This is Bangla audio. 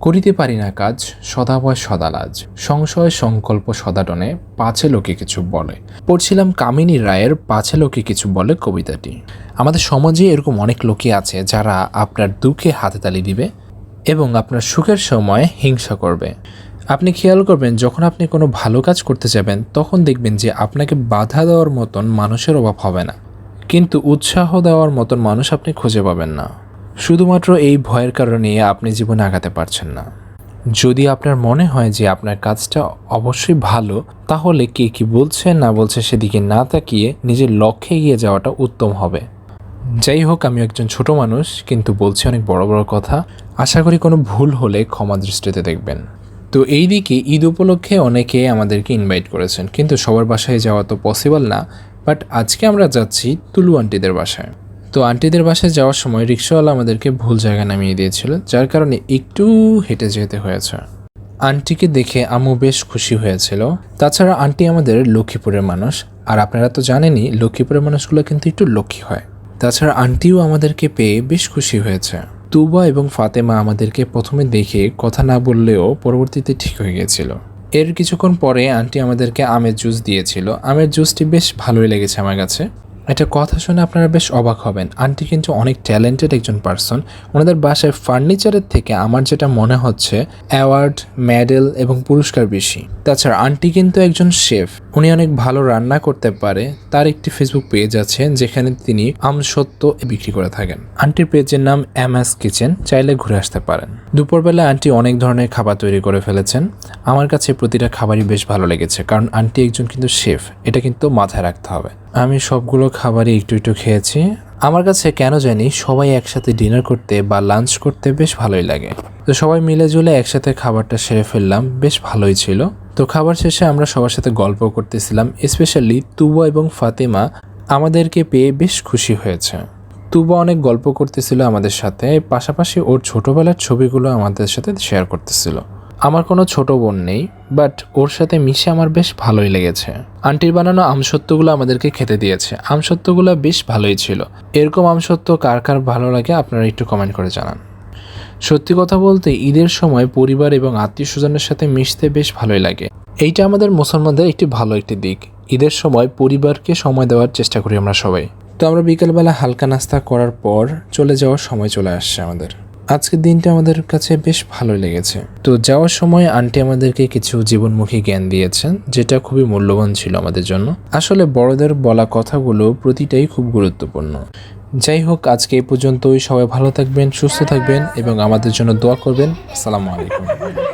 করিতে পারি না কাজ সদাভয় সদালাজ। সংশয় সংকল্প সদাটনে পাছে লোকে কিছু বলে। পড়ছিলাম কামিনী রায়ের পাছে লোকে কিছু বলে কবিতাটি। আমাদের সমাজে এরকম অনেক লোকই আছে যারা আপনার দুঃখে হাতে তালি দিবে এবং আপনার সুখের সময় হিংসা করবে। আপনি খেয়াল করবেন, যখন আপনি কোনো ভালো কাজ করতে যাবেন, তখন দেখবেন যে আপনাকে বাধা দেওয়ার মতন মানুষের অভাব হবে না। কিন্তু উৎসাহ দেওয়ার মতন মানুষ আপনি খুঁজে পাবেন না। শুধুমাত্র এই ভয়ের কারণে আপনি জীবনে আগাতে পারছেন না। যদি আপনার মনে হয় যে আপনার কাজটা অবশ্যই ভালো, তাহলে কে কি বলছে, না বলছে সেদিকে না তাকিয়ে নিজের লক্ষ্যে গিয়ে যাওয়াটা উত্তম হবে। যাই হোক আমি একজন ছোট মানুষ, কিন্তু বলছি অনেক বড় বড় কথা। আশা করি কোনো ভুল হলে ক্ষমা দৃষ্টিতে দেখবেন। তো এই দিকে ঈদ উপলক্ষে অনেকে আমাদেরকে ইনভাইট করেছেন, কিন্তু সবার বাসায় যাওয়া তো পসিবল না। বাট আজকে আমরা যাচ্ছি তুলু আন্টিদের বাসায়। তো আন্টিদের বাসায় যাওয়ার সময় রিক্সাওয়ালা আমাদেরকে ভুল জায়গায় নামিয়ে দিয়েছিল, যার কারণে একটু হেঁটে যেতে হয়েছে। আন্টিকে দেখে আম্মু বেশ খুশি হয়েছিল। তাছাড়া আন্টি আমাদের লক্ষ্মীপুরের মানুষ, আর আপনারা তো জানেনই লক্ষ্মীপুরের মানুষগুলো কিন্তু একটু লক্ষ্মী হয়। তাছাড়া আন্টিও আমাদেরকে পেয়ে বেশ খুশি হয়েছে। তুবা এবং ফাতেমা আমাদেরকে প্রথমে দেখে কথা না বললেও পরবর্তীতে ঠিক হয়ে গিয়েছিল। এর কিছুক্ষণ পরে আন্টি আমাদেরকে আমের জুস দিয়েছিল। আমের জুসটি বেশ ভালোই লেগেছে আমার কাছে। এটা কথা শুনে আপনারা বেশ অবাক হবেন। আন্টি কিন্তু অনেক ট্যালেন্টেড একজন পার্সন ওনাদের বাসায় ফার্নিচারের থেকে আমার যেটা মনে হচ্ছে অ্যাওয়ার্ড মেডেল এবং পুরস্কার বেশি। তাছাড়া আন্টি কিন্তু একজন শেফ উনি অনেক ভালো রান্না করতে পারে। তার একটি ফেসবুক পেজ আছে, যেখানে তিনি আমসত্ত্ব বিক্রি করে থাকেন। আন্টির পেজের নাম এম এস কিচেন চাইলে ঘুরে আসতে পারেন। দুপুরবেলা আন্টি অনেক ধরনের খাবার তৈরি করে ফেলেছেন। আমার কাছে প্রতিটা খাবারই বেশ ভালো লেগেছে, কারণ আন্টি একজন কিন্তু শেফ এটা কিন্তু মাথায় রাখতে হবে। আমি সবগুলো খাবারই একটু একটু খেয়েছি। আমার কাছে কেন জানি সবাই একসাথে ডিনার করতে বা লাঞ্চ করতে বেশ ভালোই লাগে। তো সবাই মিলে জুলে একসাথে খাবারটা সেরে ফেললাম, বেশ ভালোই ছিল। তো খাবার শেষে আমরা সবার সাথে গল্প করতেছিলাম স্পেশালি তুবা এবং ফাতেমা আমাদেরকে পেয়ে বেশ খুশি হয়েছে। তুবা অনেক গল্প করতেছিল আমাদের সাথে, পাশাপাশি ওর ছোটোবেলার ছবিগুলো আমাদের সাথে শেয়ার করতেছিল। আমার কোনো ছোট বোন নেই বাট ওর সাথে মিশে আমার বেশ ভালোই লেগেছে। আন্টির বানানো আমসত্ত্বগুলো আমাদেরকে খেতে দিয়েছে। আমসত্ত্বগুলো বেশ ভালোই ছিল। এরকম আমসত্ত্ব কার কার ভালো লাগে আপনারা একটু কমেন্ট করে জানান। সত্যি কথা বলতে, ঈদের সময় পরিবার এবং আত্মীয় স্বজনের সাথে মিশতে বেশ ভালোই লাগে। এইটা আমাদের মুসলমানদের একটি ভালো একটি দিক। ঈদের সময় পরিবারকে সময় দেওয়ার চেষ্টা করি আমরা সবাই। তো আমরা বিকেলবেলা হালকা নাস্তা করার পর চলে যাওয়ার সময় চলে আসছে আমাদের। আজকের দিনটা আমাদের কাছে বেশ ভালো লেগেছে। তো যাওয়ার সময় আন্টি আমাদেরকে কিছু জীবনমুখী জ্ঞান দিয়েছেন, যেটা খুবই মূল্যবান ছিল আমাদের জন্য। আসলে বড়দের বলা কথাগুলো প্রতিটাই খুব গুরুত্বপূর্ণ। যাই হোক, আজকে এই পর্যন্তই। সবাই ভালো থাকবেন, সুস্থ থাকবেন এবং আমাদের জন্য দোয়া করবেন। আসসালামু আলাইকুম।